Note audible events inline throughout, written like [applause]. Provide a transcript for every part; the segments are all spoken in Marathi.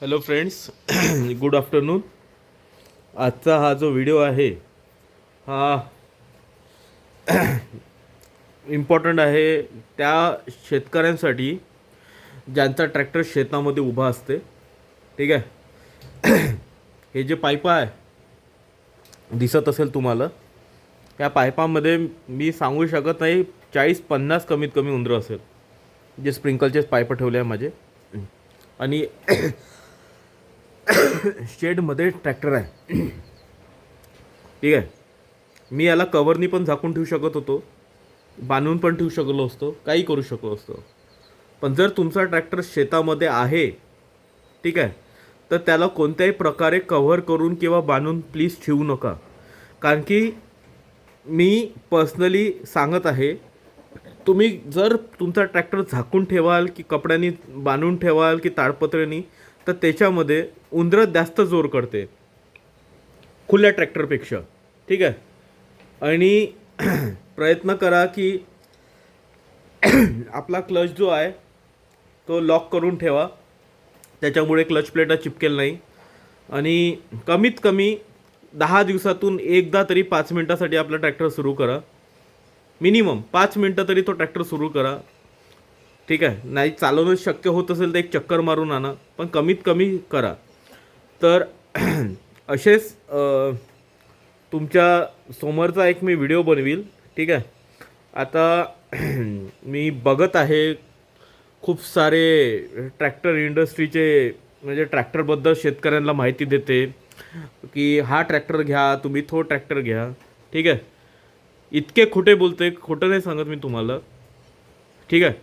हॅलो फ्रेंड्स गुड आफ्टरनून आजचा हा जो व्हिडिओ आहे हा [clears throat] इम्पॉर्टंट आहे त्या शेतकऱ्यांसाठी ज्यांचा ट्रॅक्टर शेतामध्ये उभा असते. ठीक आहे? [clears throat] हे जे पायपा आहे दिसत असेल तुम्हाला त्या पायपामध्ये मी सांगू शकत नाही चाळीस पन्नास कमीत कमी उंदरं असेल जे स्प्रिंकलचेच पायपं ठेवले आहे माझे. [clears throat] आणि शेडमध्ये ट्रॅक्टर आहे. ठीक आहे. मी याला कवरनी पण झाकून ठेवू शकत होतो. बांधून पण ठेवू शकलो असतो. काही करू शकलो असतो. पण जर तुमचा ट्रॅक्टर शेतामध्ये आहे ठीक आहे तर त्याला कोणत्याही प्रकारे कव्हर करून किंवा बांधून प्लीज ठेवू नका. कारण की मी पर्सनली सांगत आहे तुम्ही जर तुमचा ट्रॅक्टर झाकून ठेवाल की कपड्यांनी बांधून ठेवाल की ताडपत्र्यांनी तर त्याच्यामध्ये उंदरं जास्त जोर करते. खुल्या ट्रॅक्टरपेक्षा. ठीक आहे? आणि [clears throat] प्रयत्न करा की [clears throat] आपला क्लच जो आहे तो लॉक करून ठेवा. त्याच्यामुळे क्लच प्लेटा चिपकेल नाही. आणि कमीत कमी दहा दिवसातून एकदा तरी पाच मिनटासाठी आपला ट्रॅक्टर सुरू करा. मिनिमम पाच मिनटं तरी तो ट्रॅक्टर सुरू करा. ठीक आहे. नाही चालवणं शक्य होत असेल तर एक चक्कर मारून आणा पण कमीत कमी करा. तर [clears throat] असेच तुमच्या समोरचा एक मी व्हिडिओ बनवील. ठीक आहे. आता [clears throat] मी बघत आहे खूप सारे ट्रॅक्टर इंडस्ट्रीचे म्हणजे ट्रॅक्टरबद्दल शेतकऱ्यांना माहिती देते की हा ट्रॅक्टर घ्या तुम्ही तो ट्रॅक्टर घ्या. ठीक आहे. इतके खोटे बोलते खोटं नाही सांगत मी तुम्हाला. ठीक आहे.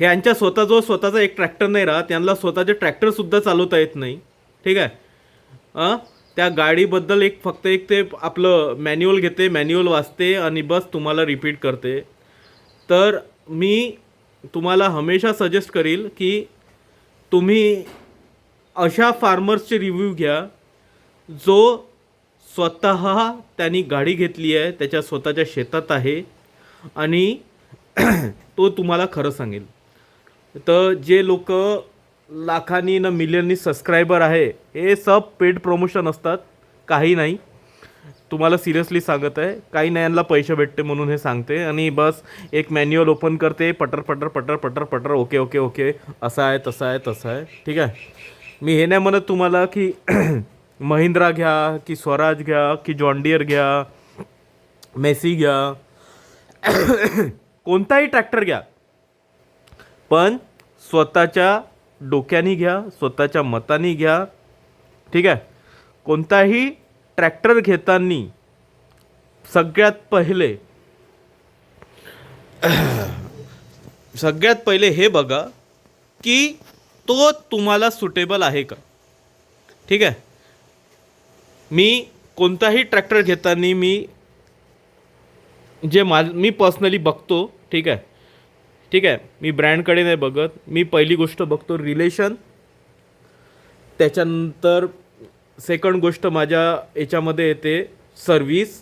हे यांच्या स्वतः जो स्वतःचा एक ट्रॅक्टर नाही राहत. त्यांना स्वतःचे ट्रॅक्टरसुद्धा चालवता येत नाही. ठीक आहे? त्या गाडीबद्दल एक फक्त एक ते आपलं मॅन्युअल घेते मॅन्युअल वाचते आणि बस तुम्हाला रिपीट करते. तर मी तुम्हाला हमेशा सजेस्ट करील की तुम्ही अशा फार्मर्सचे रिव्ह्यू घ्या जो स्वतः त्यांनी गाडी घेतली आहे त्याच्या स्वतःच्या शेतात आहे आणि [clears throat] तो तुम्हाला खरं सांगेल. तर जे लोक लाखांनी न मिलियननी सबस्क्रायबर आहे हे सब पेड प्रमोशन असतात काही नाही. तुम्हाला सिरियसली सांगत आहे काही नाही यांना पैसे भेटते म्हणून हे सांगते. आणि बस एक मॅन्युअल ओपन करते पटर पटर पटर पटर पटर ओके ओके ओके. असं आहे तसं आहे तसं आहे. ठीक आहे? मी हे नाही म्हणत तुम्हाला की [clears throat] महिंद्रा घ्या की स्वराज घ्या की जॉन्डियर घ्या मेसी घ्या. [clears throat] कोणताही ट्रॅक्टर घ्या. पण स्वतःच्या डोक्यानी घ्या स्वतःच्या मतानी घ्या. ठीक आहे? कोणताही ट्रॅक्टर घेताना सगळ्यात पहिले [clears throat] सगळ्यात पहिले हे बघा की तो तुम्हाला सुटेबल आहे का? ठीक आहे? मी कोणताही ट्रॅक्टर घेताना मी जे मा मी पर्सनली बघतो ठीक आहे? ठीक आहे मी ब्रँडकडे नाही बघत. मी पहिली गोष्ट बघतो रिलेशन. त्याच्यानंतर सेकंड गोष्ट माझ्या याच्यामध्ये येते सर्विस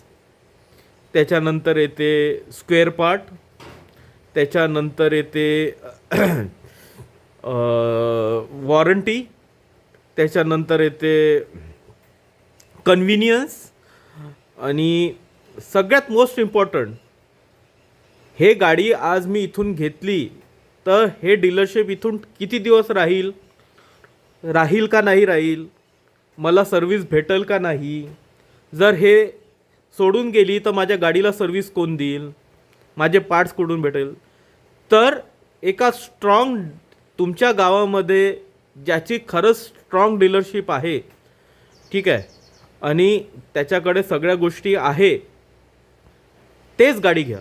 त्याच्यानंतर येते स्क्वेअर पार्ट त्याच्यानंतर येते [clears throat] वॉरंटी त्याच्यानंतर येते कन्व्हिनियन्स आणि सगळ्यात मोस्ट इम्पॉर्टंट हे गाडी आज मी इथून घेतली. तर हे डीलरशिप इथून किती दिवस राहील? राहील का नाही राहील? मला सर्विस भेटेल का नाही? जर हे सोडून गेली तर माझ्या गाडीला सर्विस कोण देईल? माझे पार्ट्स कुठून भेटेल? तर एका स्ट्रॉंग तुमच्या गावामध्ये ज्याची खरंच स्ट्रॉंग डीलरशिप आहे ठीक आहे आणि त्याच्याकडे सगळ्या गोष्टी आहे तेच गाडी घ्या.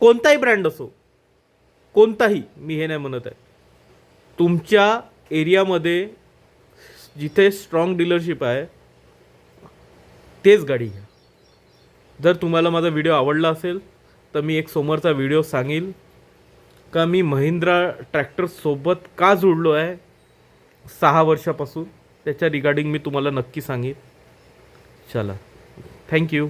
कोणताही ब्रँड असो कोणताही मी हे नाही म्हणत आहे. तुमच्या एरियामध्ये जिथे स्ट्रॉंग डीलरशिप आहे तेच गाडी घ्या. जर तुम्हाला माझा व्हिडिओ आवडला असेल तर मी एक समोरचा व्हिडिओ सांगेल. का मी महिंद्रा ट्रॅक्टरसोबत का जुळलो आहे? सहा वर्षापासून. त्याच्या रिगार्डिंग मी तुम्हाला नक्की सांगेन चला. थँक्यू